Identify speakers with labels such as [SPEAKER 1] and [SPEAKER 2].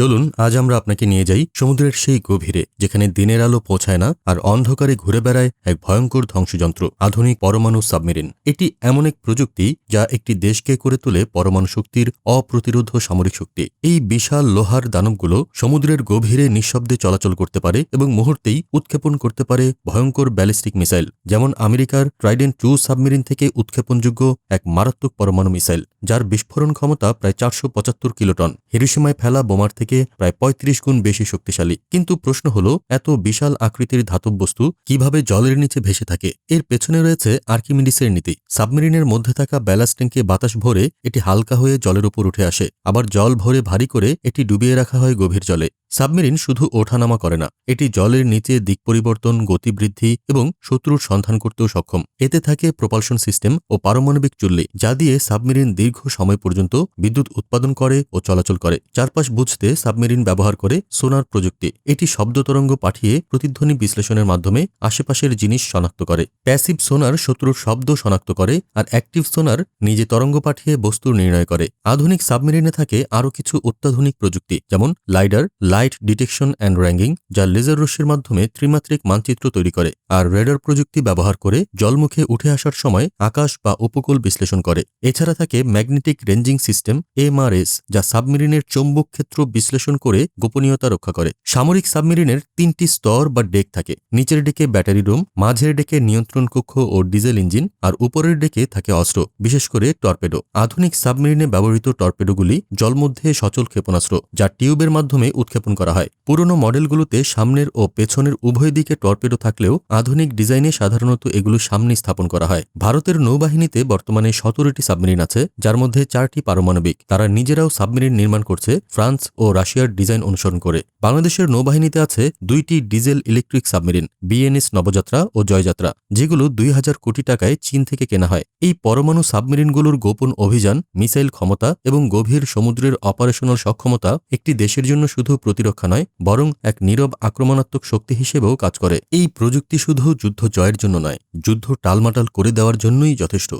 [SPEAKER 1] চলুন, আজ আমরা আপনাকে নিয়ে যাই সমুদ্রের সেই গভীরে, যেখানে দিনের আলো পৌঁছায় না আর অন্ধকারে ঘুরে বেড়ায় এক ভয়ঙ্কর ধ্বংসযন্ত্র, আধুনিক পরমাণু সাবমেরিন। এটি এমন এক প্রযুক্তি যা একটি দেশকে করে তোলে পরমাণু শক্তির অপ্রতিরোধ সামরিক শক্তি। এই বিশাল লোহার দানবগুলো সমুদ্রের গভীরে নিঃশব্দে চলাচল করতে পারে এবং মুহূর্তেই উৎক্ষেপণ করতে পারে ভয়ঙ্কর ব্যালিস্টিক মিসাইল, যেমন আমেরিকার ট্রাইডেন্ট টু সাবমেরিন থেকে উৎক্ষেপণযোগ্য এক মারাত্মক পরমাণু মিসাইল, যার বিস্ফোরণ ক্ষমতা প্রায় চারশো পঁচাত্তর কিলোটন। হিরোসীমায় ফেলা বোমার থেকে প্রায় ৩৫ গুণ বেশি শক্তিশালী। কিন্তু প্রশ্ন হল, এত বিশাল আকৃতির ধাতব বস্তু কীভাবে জলের নিচে ভেসে থাকে? এর পেছনে রয়েছে আর্কিমিডিসের নীতি। সাবমেরিনের মধ্যে থাকা ব্যালাস্ট ট্যাঙ্কে বাতাস ভরে এটি হালকা হয়ে জলের উপর উঠে আসে। আবার জল ভরে ভারী করে এটি ডুবিয়ে রাখা হয় গভীর জলে। সাবমেরিন শুধু ওঠানামা করে না, এটি জলের নিচে দিক পরিবর্তন, গতি বৃদ্ধি এবং শত্রুর সন্ধান করতেও সক্ষম। এতে থাকে প্রপালশন সিস্টেম ও পারমাণবিক চুল্লি, যা দিয়ে সাবমেরিন দীর্ঘ সময় পর্যন্ত বিদ্যুৎ উৎপাদন করে ও চলাচল করে। চারপাশ বুঝতে সাবমেরিন ব্যবহার করে সোনার প্রযুক্তি। এটি শব্দ তরঙ্গ পাঠিয়ে প্রতিধ্বনি বিশ্লেষণের মাধ্যমে আশেপাশের জিনিস শনাক্ত করে। প্যাসিভ সোনার শত্রুর শব্দ শনাক্ত করে আর অ্যাক্টিভ সোনার নিজে তরঙ্গ পাঠিয়ে বস্তু নির্ণয় করে। আধুনিক সাবমেরিনে থাকে আরও কিছু অত্যাধুনিক প্রযুক্তি, যেমন lidar light detection and ranging যা লেজার রশ্মির মাধ্যমে ত্রিমাত্রিক মানচিত্র তৈরি করে আর রেডার প্রযুক্তি ব্যবহার করে জলমুখে উঠে আসার সময় আকাশ বা উপকূল বিশ্লেষণ করে। এছাড়া থাকে ম্যাগনেটিক রেঞ্জিং সিস্টেম, এমআরএস, যা সাবমেরিনের চৌম্বক ক্ষেত্র বিশ্লেষণ করে গোপনীয়তা রক্ষা করে। সামরিক সাবমেরিনের তিনটি স্তর বা ডেক থাকে। নিচের ডেকে ব্যাটারি রুম, মাঝের ডেকে নিয়ন্ত্রণ কক্ষ ও ডিজেল ইঞ্জিন, আর উপরের ডেকে থাকে অস্ত্র, বিশেষ করে টর্পেডো। আধুনিক সাবমেরিনে ব্যবহৃত টর্পেডোগুলি জলমধ্যে সচল ক্ষেপণাস্ত্র, যা টিউবের মাধ্যমে উৎক্ষেপণ করা হয়। পুরনো মডেলগুলোতে সামনের ও পেছনের উভয় দিকে টর্পেডো থাকলেও আধুনিক ডিজাইনে সাধারণত এগুলো সামনে স্থাপন করা হয়। ভারতের নৌবাহিনীতে বর্তমানে সতেরোটি সাবমেরিন আছে, যার মধ্যে চারটি পারমাণবিক। তারা নিজেরাও সাবমেরিন নির্মাণ করছে, ফ্রান্স ও রাশিয়ার ডিজাইন অনুসরণ করে। বাংলাদেশের নৌবাহিনীতে আছে দুইটি diesel electric submarine, BNS Nabajatra ও জয়যাত্রা, যেগুলো দুই হাজার কোটি টাকায় চীন থেকে কেনা হয়। এই পরমাণু সাবমেরিনগুলোর গোপন অভিযান, মিসাইল ক্ষমতা এবং গভীর সমুদ্রের অপারেশনাল সক্ষমতা একটি দেশের জন্য শুধু প্রতিরক্ষা নয়, বরং এক নীরব আক্রমণাত্মক শক্তি হিসেবেও কাজ করে। এই প্রযুক্তি শুধু যুদ্ধ জয়ের জন্য নয়, যুদ্ধ টালমাটাল করে দেওয়ার জন্যই যথেষ্ট।